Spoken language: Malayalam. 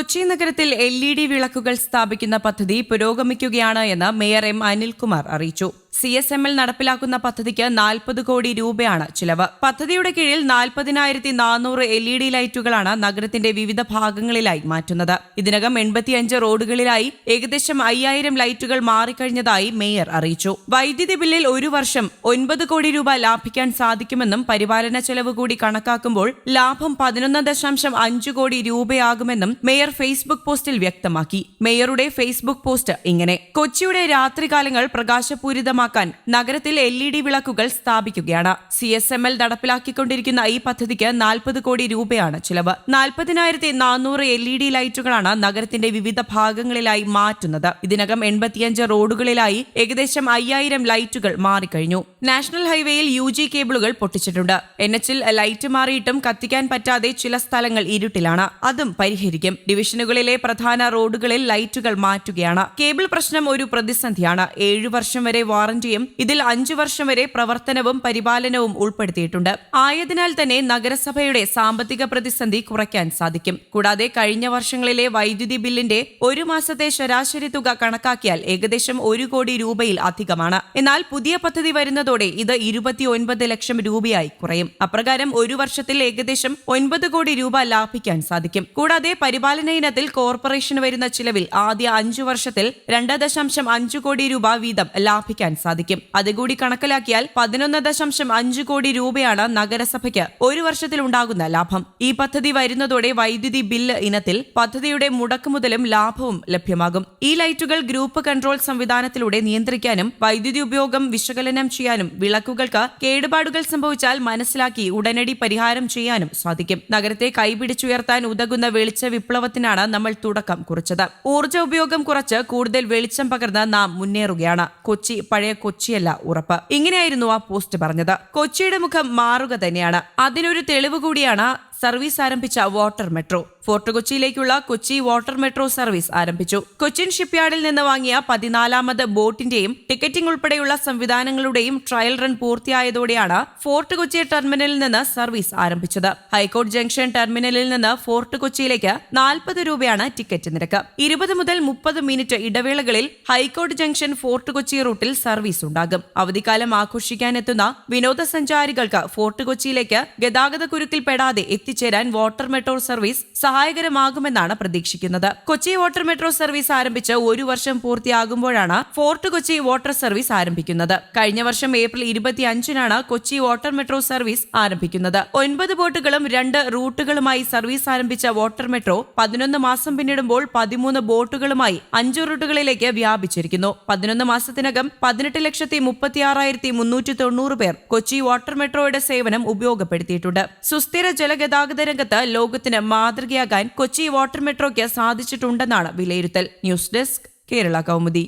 കൊച്ചി നഗരത്തിൽ എൽ ഇ ഡി വിളക്കുകൾ സ്ഥാപിക്കുന്ന പദ്ധതി പുരോഗമിക്കുകയാണ് എന്ന് മേയർ എം അനിൽകുമാർ അറിയിച്ചു. സി എസ് എം എൽ നടപ്പിലാക്കുന്ന പദ്ധതിക്ക് നാൽപ്പത് കോടി രൂപയാണ് ചിലവ്. പദ്ധതിയുടെ കീഴിൽ നാൽപ്പതിനായിരത്തി നാനൂറ് എൽ ഇ ഡി ലൈറ്റുകളാണ് നഗരത്തിന്റെ വിവിധ ഭാഗങ്ങളിലായി മാറ്റുന്നത്. ഇതിനകം എൺപത്തിയഞ്ച് റോഡുകളിലായി ഏകദേശം അയ്യായിരം ലൈറ്റുകൾ മാറിക്കഴിഞ്ഞതായി മേയർ അറിയിച്ചു. വൈദ്യുതി ബില്ലിൽ ഒരു വർഷം ഒൻപത് കോടി രൂപ ലാഭിക്കാൻ സാധിക്കുമെന്നും പരിപാലന ചെലവ് കൂടി കണക്കാക്കുമ്പോൾ ലാഭം പതിനൊന്ന് ദശാംശം അഞ്ച് കോടി രൂപയാകുമെന്നും മേയർ ഫേസ്ബുക്ക് പോസ്റ്റിൽ വ്യക്തമാക്കി. മേയറുടെ ഫേസ്ബുക്ക് പോസ്റ്റ് ഇങ്ങനെ. കൊച്ചിയുടെ രാത്രികാലങ്ങൾ പ്രകാശപൂരിതമാക്കാൻ നഗരത്തിൽ എൽ ഇ ഡി വിളക്കുകൾ സ്ഥാപിക്കുകയാണ്. സി എസ് എം എൽ നടപ്പിലാക്കിക്കൊണ്ടിരിക്കുന്ന ഈ പദ്ധതിക്ക് നാൽപ്പത് കോടി രൂപയാണ് ചിലവ്. നാൽപ്പതിനായിരത്തി നാനൂറ് എൽ ഇ ഡി ലൈറ്റുകളാണ് നഗരത്തിന്റെ വിവിധ ഭാഗങ്ങളിലായി മാറ്റുന്നത്. ഇതിനകം എൺപത്തിയഞ്ച് റോഡുകളിലായി ഏകദേശം അയ്യായിരം ലൈറ്റുകൾ മാറിക്കഴിഞ്ഞു. നാഷണൽ ഹൈവേയിൽ യു ജി കേബിളുകൾ പൊട്ടിച്ചിട്ടുണ്ട്. എൻ എച്ചിൽ ലൈറ്റ് മാറിയിട്ടും കത്തിക്കാൻ പറ്റാതെ ചില സ്ഥലങ്ങൾ ഇരുട്ടിലാണ്. അതും പരിഹരിക്കും. ഡിവിഷനുകളിലെ പ്രധാന റോഡുകളിൽ ലൈറ്റുകൾ മാറ്റുകയാണ്. കേബിൾ പ്രശ്നം ഒരു പ്രതിസന്ധിയാണ്. ഏഴു വർഷം വരെ വാറന്റിയും ഇതിൽ അഞ്ചു വർഷം വരെ പ്രവർത്തനവും പരിപാലനവും ഉൾപ്പെടുത്തിയിട്ടുണ്ട്. ആയതിനാൽ തന്നെ നഗരസഭയുടെ സാമ്പത്തിക പ്രതിസന്ധി കുറയ്ക്കാൻ സാധിക്കും. കൂടാതെ കഴിഞ്ഞ വർഷങ്ങളിലെ വൈദ്യുതി ബില്ലിന്റെ ഒരു മാസത്തെ ശരാശരി തുക കണക്കാക്കിയാൽ ഏകദേശം ഒരു കോടി രൂപയിൽ അധികമാണ്. എന്നാൽ പുതിയ പദ്ധതി വരുന്നതോടെ ഇത് ഇരുപത്തിയൊൻപത് ലക്ഷം രൂപയായി കുറയും. അപ്രകാരം ഒരു വർഷത്തിൽ ഏകദേശം ഒൻപത് കോടി രൂപ ലാഭിക്കാൻ സാധിക്കും. കൂടാതെ പരിപാലന ഇനത്തിൽ കോർപ്പറേഷന് വരുന്ന ചിലവിൽ ആദ്യ അഞ്ചു വർഷത്തിൽ രണ്ട് ദശാംശം അഞ്ചു കോടി രൂപ വീതം ലാഭിക്കാൻ സാധിക്കും. അതുകൂടി കണക്കിലാക്കിയാൽ പതിനൊന്ന് ദശാംശം അഞ്ച് കോടി രൂപയാണ് നഗരസഭയ്ക്ക് ഒരു വർഷത്തിൽ ഉണ്ടാകുന്ന ലാഭം. ഈ പദ്ധതി വരുന്നതോടെ വൈദ്യുതി ബില്ല് ഇനത്തിൽ പദ്ധതിയുടെ മുടക്കുമുതലും ലാഭവും ലഭ്യമാകും. ഈ ലൈറ്റുകൾ ഗ്രൂപ്പ് കൺട്രോൾ സംവിധാനത്തിലൂടെ നിയന്ത്രിക്കാനും വൈദ്യുതി ഉപയോഗം വിശകലനം ചെയ്യാനും വിളക്കുകൾക്ക് കേടുപാടുകൾ സംഭവിച്ചാൽ മനസ്സിലാക്കി ഉടനടി പരിഹാരം ചെയ്യാനും സാധിക്കും. നഗരത്തെ കൈപിടിച്ചുയർത്താൻ ഉതകുന്ന വെളിച്ച വിപ്ലവത്തിനാണ് നമ്മൾ തുടക്കം കുറിച്ചത്. ഊർജ ഉപയോഗം കുറച്ച് കൂടുതൽ വെളിച്ചം പകർന്ന് നാം മുന്നേറുകയാണ്. കൊച്ചി പഴയ കൊച്ചിയല്ല ഉറപ്പ്. ഇങ്ങനെയായിരുന്നു ആ പോസ്റ്റ് പറഞ്ഞത്. കൊച്ചിയുടെ മുഖം മാറുക തന്നെയാണ്. അതിനൊരു തെളിവ് കൂടിയാണ് സർവീസ് ആരംഭിച്ച വാട്ടർ മെട്രോ. ഫോർട്ട് കൊച്ചിയിലേക്കുള്ള കൊച്ചി വാട്ടർ മെട്രോ സർവീസ് ആരംഭിച്ചു. കൊച്ചിൻ ഷിപ്പ്യാർഡിൽ നിന്ന് വാങ്ങിയ പതിനാലാമത് ബോട്ടിന്റെയും ടിക്കറ്റിംഗ് ഉൾപ്പെടെയുള്ള സംവിധാനങ്ങളുടെയും ട്രയൽ റൺ പൂർത്തിയായതോടെയാണ് ഫോർട്ട് കൊച്ചി ടെർമിനലിൽ നിന്ന് സർവീസ് ആരംഭിച്ചത്. ഹൈക്കോർട്ട് ജംഗ്ഷൻ ടെർമിനലിൽ നിന്ന് ഫോർട്ട് കൊച്ചിയിലേക്ക് നാൽപ്പത് രൂപയാണ് ടിക്കറ്റ് നിരക്ക്. ഇരുപത് മുതൽ മുപ്പത് മിനിറ്റ് ഇടവേളകളിൽ ഹൈക്കോർട്ട് ജംഗ്ഷൻ ഫോർട്ട് കൊച്ചി റൂട്ടിൽ സർവീസ് ഉണ്ടാകും. അവധിക്കാലം ആഘോഷിക്കാനെത്തുന്ന വിനോദസഞ്ചാരികൾക്ക് ഫോർട്ട് കൊച്ചിയിലേക്ക് ഗതാഗത കുരുക്കിൽപ്പെടാതെ എത്തിച്ചേരാൻ വാട്ടർ മെട്രോ സർവീസ് സഹായകരമാകുമെന്നാണ് പ്രതീക്ഷിക്കുന്നത്. കൊച്ചി വാട്ടർ മെട്രോ സർവീസ് ആരംഭിച്ച് ഒരു വർഷം പൂർത്തിയാകുമ്പോഴാണ് ഫോർട്ട് കൊച്ചി വാട്ടർ സർവീസ് ആരംഭിക്കുന്നത്. കഴിഞ്ഞ വർഷം ഏപ്രിൽ ഇരുപത്തിയഞ്ചിനാണ് കൊച്ചി വാട്ടർ മെട്രോ സർവീസ് ആരംഭിക്കുന്നത്. ഒൻപത് ബോട്ടുകളും രണ്ട് റൂട്ടുകളുമായി സർവീസ് ആരംഭിച്ച വാട്ടർ മെട്രോ പതിനൊന്ന് മാസം പിന്നിടുമ്പോൾ പതിമൂന്ന് ബോട്ടുകളുമായി അഞ്ച് റൂട്ടുകളിലേക്ക് വ്യാപിച്ചിരിക്കുന്നു. പതിനൊന്ന് മാസത്തിനകം പതിനെട്ട് ലക്ഷത്തി മുപ്പത്തിയാറായിരത്തി മുന്നൂറ്റി തൊണ്ണൂറ് പേർ കൊച്ചി വാട്ടർ മെട്രോയുടെ സേവനം ഉപയോഗപ്പെടുത്തിയിട്ടുണ്ട്. സുസ്ഥിര ജലഗതാഗത രംഗത്ത് ലോകത്തിന് മാതൃകയാകാൻ കൊച്ചി വാട്ടർ മെട്രോയ്ക്ക് സാധിച്ചിട്ടുണ്ടെന്നാണ് വിലയിരുത്തൽ. News desk Kerala Kaumudi.